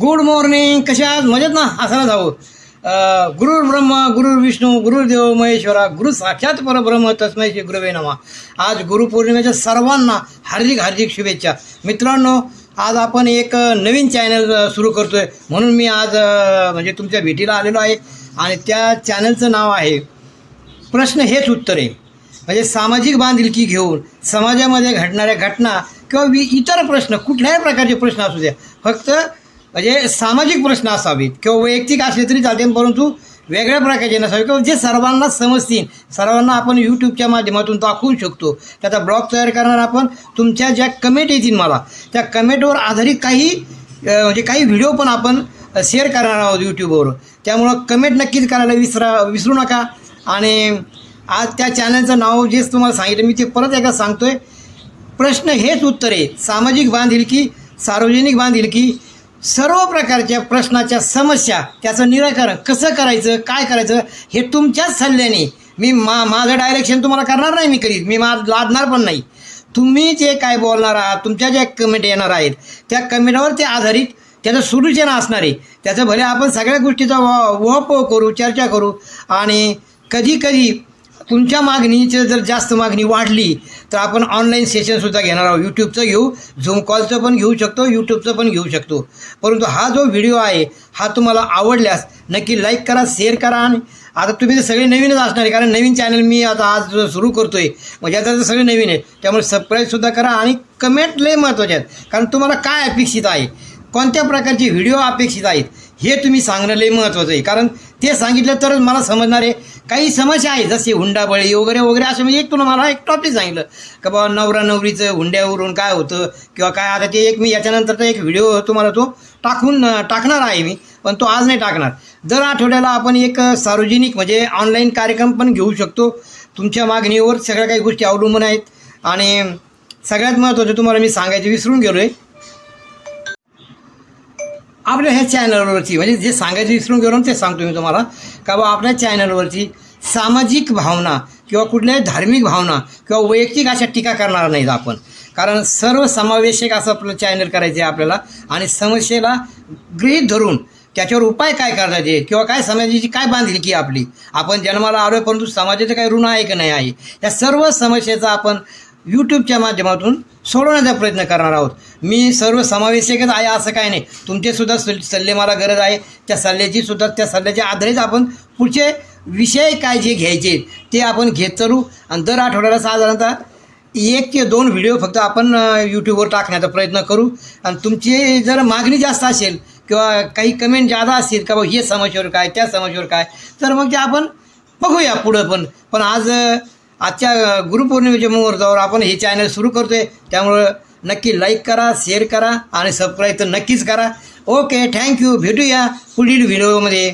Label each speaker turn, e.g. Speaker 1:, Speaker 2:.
Speaker 1: Good morning कशा आज मजेत ना? असायला जाऊ गुरुर ब्रह्म गुरुर विष्णू गुरुदेव महेश्वरा गुरु साक्षात परब्रह्म तस्मै श्री गुरुवे नमा. आज गुरुपौर्णिमेच्या सर्वांना हार्दिक हार्दिक शुभेच्छा. मित्रांनो आज आपण एक नवीन चॅनल सुरू करतोय. म्हणून मी आज म्हणजे तुमच्या भेटीला आलेलो आहे. आणि त्या चॅनलचं नाव आहे प्रश्न हेच उत्तर. आहे म्हणजे सामाजिक बांधिलकी घेऊन समाजामध्ये घडणाऱ्या घटना किंवा वि इतर प्रश्न कुठल्याही प्रकारचे प्रश्न असू द्या. फक्त म्हणजे सामाजिक प्रश्न असावेत किंवा वैयक्तिक असले तरी चालते परंतु वेगळ्या प्रकारचे नसावे किंवा जे सर्वांना समजतील सर्वांना आपण यूट्यूबच्या माध्यमातून दाखवू शकतो. त्याचा ब्लॉग तयार करणार आपण. तुमच्या ज्या कमेंट येतील मला त्या कमेंटवर आधारित काही म्हणजे काही व्हिडिओ पण आपण शेअर करणार आहोत यूट्यूबवर त्यामुळं कमेंट नक्कीच करायला विसरा विसरू नका. आणि आज त्या चॅनलचं नाव जेच तुम्हाला सांगितलं मी ते परत एकदा आहे प्रश्न हेच उत्तर आहे. सामाजिक बांधिलकी सार्वजनिक बांधिलकी सर्व प्रकारच्या प्रश्नाच्या समस्या त्याचं निराकरण कसं करायचं काय करायचं हे तुमच्याच सल्ल्याने मी मा माझं डायरेक्शन तुम्हाला करणार नाही मी कधी. मी मा लादणार पण नाही. तुम्ही जे काय बोलणार आहात तुमच्या ज्या कमेंट येणार आहेत त्या कमेंटवर ते आधारित त्याचं सोल्युशन असणार आहे. त्याचं भले आपण सगळ्या गोष्टीचा वहपो करू चर्चा करू आणि कधी कधी तुमच्या मागणीचं जर जास्त मागणी वाढली तर आपण ऑनलाईन सेशनसुद्धा घेणार आहोत. यूट्यूबचं घेऊ झूम कॉलचं पण घेऊ शकतो यूट्यूबचं पण घेऊ शकतो. परंतु हा जो व्हिडिओ आहे हा तुम्हाला आवडल्यास नक्की लाईक करा शेअर करा आणि आता तुम्ही तर सगळे नवीनच असणार आहे कारण नवीन चॅनल मी आता आज सुरू करतो आहे म्हणजे आता तर सगळे नवीन आहे त्यामुळे सबस्क्राईबसुद्धा करा आणि कमेंट लय महत्त्वाचे आहेत. कारण तुम्हाला काय अपेक्षित आहे? कोणत्या प्रकारचे व्हिडिओ अपेक्षित आहेत? हे तुम्ही सांगणं लय महत्त्वाचं आहे. कारण ते सांगितलं तरच मला समजणार आहे. काही समस्या आहेत जसे हुंडाबळी वगैरे वगैरे असं म्हणजे एक तुला मला एक टॉपिक सांगितलं. का बाबा नवरा नवरीचं हुंड्यावरून काय होतं किंवा काय आता ते एक मी याच्यानंतरचा एक व्हिडिओ तुम्हाला तो टाकून टाकणार आहे मी पण तो आज नाही टाकणार. दर आठवड्याला आपण एक सार्वजनिक म्हणजे ऑनलाईन कार्यक्रम पण घेऊ शकतो. तुमच्या मागणीवर सगळ्या काही गोष्टी अवलंबून आहेत. आणि सगळ्यात महत्त्वाचं तुम्हाला मी सांगायचं विसरून गेलो आहे आपल्या ह्या चॅनलवरती म्हणजे जे सांगायचं विसरून गेलो ते सांगतो मी तुम्हाला. का बा आपल्या चॅनलवरती सामाजिक भावना किंवा कुठल्याही धार्मिक भावना किंवा वैयक्तिक अशा टीका करणार नाहीत आपण. कारण सर्व समावेशक असं आपलं चॅनल करायचं आहे आपल्याला आणि समस्येला गृहीत धरून त्याच्यावर उपाय काय करायचे किंवा काय समाजाची काय बांधिलकी की आपली? आपण जन्माला आलो परंतु समाजाचं काही ऋण आहे की नाही आहे? या सर्व समस्येचा आपण यूट्यूबच्या माध्यमातून सोडवण्याचा प्रयत्न करणार आहोत. मी सर्व समावेशकच आहे असं काय नाही. तुमचेसुद्धा सल सल्ले मला गरज आहे. त्या सल्ल्याची सुद्धा त्या सल्ल्याच्या आधारेच आपण पुढचे विषय काय जे घ्यायचे ते आपण घेत चालू. आणि दर आठवड्याला साधारणतः एक ते दोन व्हिडिओ फक्त आपण यूट्यूबवर टाकण्याचा प्रयत्न करू. आणि तुमची जर मागणी जास्त असेल किंवा काही कमेंट जादा असतील का बा हे समस्येवर काय त्या समस्येवर काय तर मग ते आपण बघूया पुढं पण. पण आज आजच्या गुरुपौर्णिमेच्या मुहूर्तावर आपण हे चॅनल सुरू करतो आहे त्यामुळं नक्की लाईक करा शेअर करा आणि सबस्क्राईब तर नक्कीच करा. ओके थँक्यू भेटूया पुढील व्हिडिओमध्ये